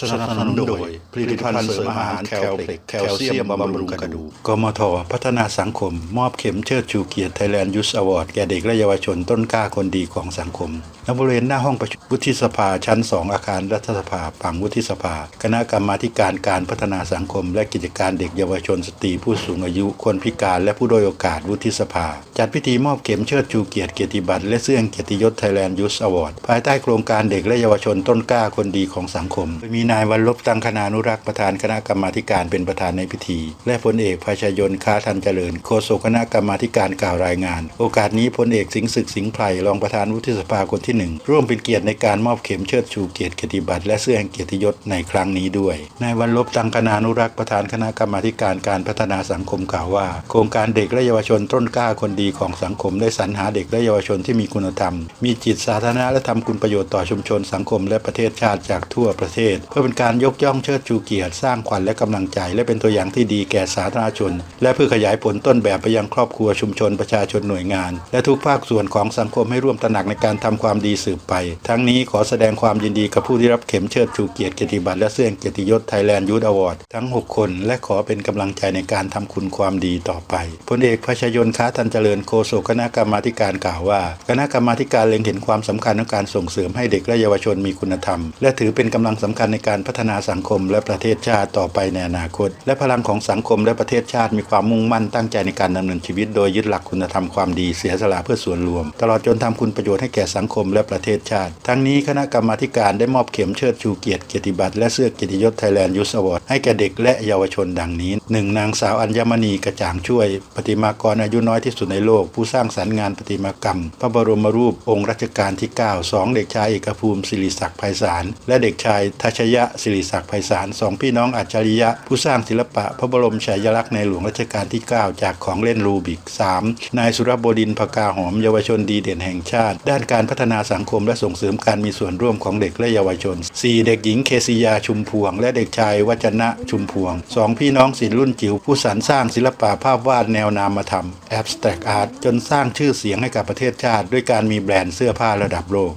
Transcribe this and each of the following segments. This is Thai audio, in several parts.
สนับสนุนโดยผลิตภัณฑ์เสริมอาหารแคลเพล็กแคลเซียมบำรุงกระดูกกมทพัฒนาสังคม มอบเข็มเชิดชูเกียรติไทยแลนด์ยูสอวอร์ดแก่เด็กและเยาวชนต้นกล้าคนดีของสังคมณบริเวณหน้าห้องประชุมวุฒิสภาชั้น 2 อาคารรัฐสภาผังวุฒิสภา คณะกรรมาการการพัฒนาสังคม และกิจการเด็กเยาวชนสตรีผู้สูงอายุ คนพิการและผู้ด้อยโอกาสวุฒิสภา จัดพิธีมอบเข็มเชิดชูเกียรติเกียรติบัตรและเสื้อเกียรติยศไทยแลนด์ยูสอวอร์ดภายใต้โครงการเด็กและเยาวชนต้นกล้าคนดีของสังคมมีนายวันลบตังคณานุรักษ์ประธานคณะกรรมาการเป็นประธานในพิธี และพลเอกภาชยนต์ค้าทันเจริญโฆษกคณะกรรมาการกล่าวรายงาน โอกาสนี้พลเอกสิงศึกสิงไพรรองประธานวุฒิสภาคนที่หนึ่งร่วมเป็นเกียรติในการมอบเข็มเชิดชูเกียรติเกียรติบัตรและเสื้อแห่งเกียรติยศในครั้งนี้ด้วยนายวันลบตังคณานุรักษ์ประธานคณะกรรมาการการพัฒนาสังคมกล่าวว่า โครงการเด็กและเยาวชนต้นกล้าคนดีของสังคมได้สรรหาเด็กและเยาวชนที่มีคุณธรรม มีจิตสาธารณะและทำคุณประโยชน์ต่อชุมชนสังคมและประเทศชาติจากทั่วประเทศพื่อเป็นการยกย่องเชิดชูเกียรติสร้างขวัญและกำลังใจ และเป็นตัวอย่างที่ดีแก่สาธารณชน และเพื่อขยายผลต้นแบบไปยังครอบครัวชุมชนประชาชนหน่วยงาน และทุกภาคส่วนของสังคมให้ร่วมตระหนักในการทำความดีสืบไป ทั้งนี้ขอแสดงความยินดีกับผู้ที่รับเข็มเชิดชูเกียรติเกียรติบัตรและเสื้อเกียรติยศไทยแลนด์ยูทอวอร์ดทั้ง 6 คน และขอเป็นกำลังใจในการทำคุณความดีต่อไปพลเอกพชยนต์ค้าทันเจริญโฆษกคณะกรรมาการกล่าวว่า คณะกรรมาการเล็งเห็นความสำคัญของการส่งเสริมให้เด็กและเยาวชนมีคุณธรรม และถือเป็นกำลังสำคัญในการพัฒนาสังคมและประเทศชาติต่อไปในอนาคต และพลังของสังคมและประเทศชาติมีความมุ่งมั่นตั้งใจในการดำเนินชีวิต โดยยึดหลักคุณธรรมความดีเสียสละเพื่อส่วนรวม ตลอดจนทำคุณประโยชน์ให้แก่สังคมและประเทศชาติ ทั้งนี้คณะกรรมาการได้มอบเข็มเชิดชูเกียรติเกียรติบัตรและเสื้อเกียรติยศไทยแลนด์ยูสอวอร์ดให้แก่เด็กและเยาวชนดังนี้ 1. นางสาวอัญมณีกระจ่างช่วย ประติมากรอายุน้อยที่สุดในโลก ผู้สร้างสรรค์งานประติมากรรม พระบรมรูปองค์รัชกาลที่ 9 2 เด็กชายเอกภูมิศิริศักดิ์ไพศาลและเด็กชายทัชยะศิริศักดิ์ไพศาลสองพี่น้องอัจฉริยะ ผู้สร้างศิลปะพระบรมฉายาลักษณ์ในหลวงรัชกาลที่ 9 จากของเล่นรูบิก 3. นายสุรบดินทร์พกาหอมเยาวชนดีเด่นแห่งชาติ ด้านการพัฒนาสังคมและส่งเสริมการมีส่วนร่วมของเด็กและเยาวชน 4. เด็กหญิงเคซียาชุมพวง และเด็กชายวัจนะชุมพวงสองพี่น้องศิลป์รุ่นจิ๋วผู้สรรสร้างศิลปะภาพวาดแนวนามธรรม Abstract Art จนสร้างชื่อเสียงให้กับประเทศชาติ ด้วยการมีแบรนด์เสื้อผ้าระดับโลก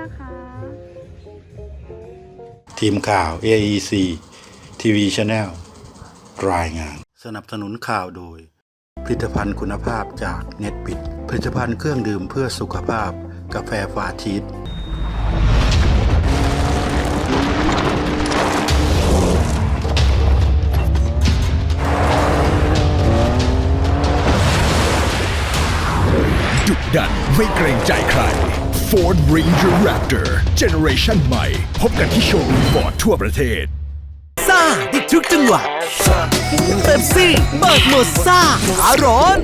นะคะ ทีมข่าว AEC TV Channel รายงาน สนับสนุนข่าวโดย ผลิตภัณฑ์คุณภาพจากเน็ตปิด ผลิตภัณฑ์เครื่องดื่มเพื่อสุขภาพ กาแฟฟาชีสดุดันไม่เกรงใจใคร Ford Ranger Raptor Generation ใหม่ พบกันที่โชว์รูมฟอร์ดทั่วประเทศซ่าได้ทุกจังหวะเป๊ปซี่เบิกหมดซ่าขาร้อน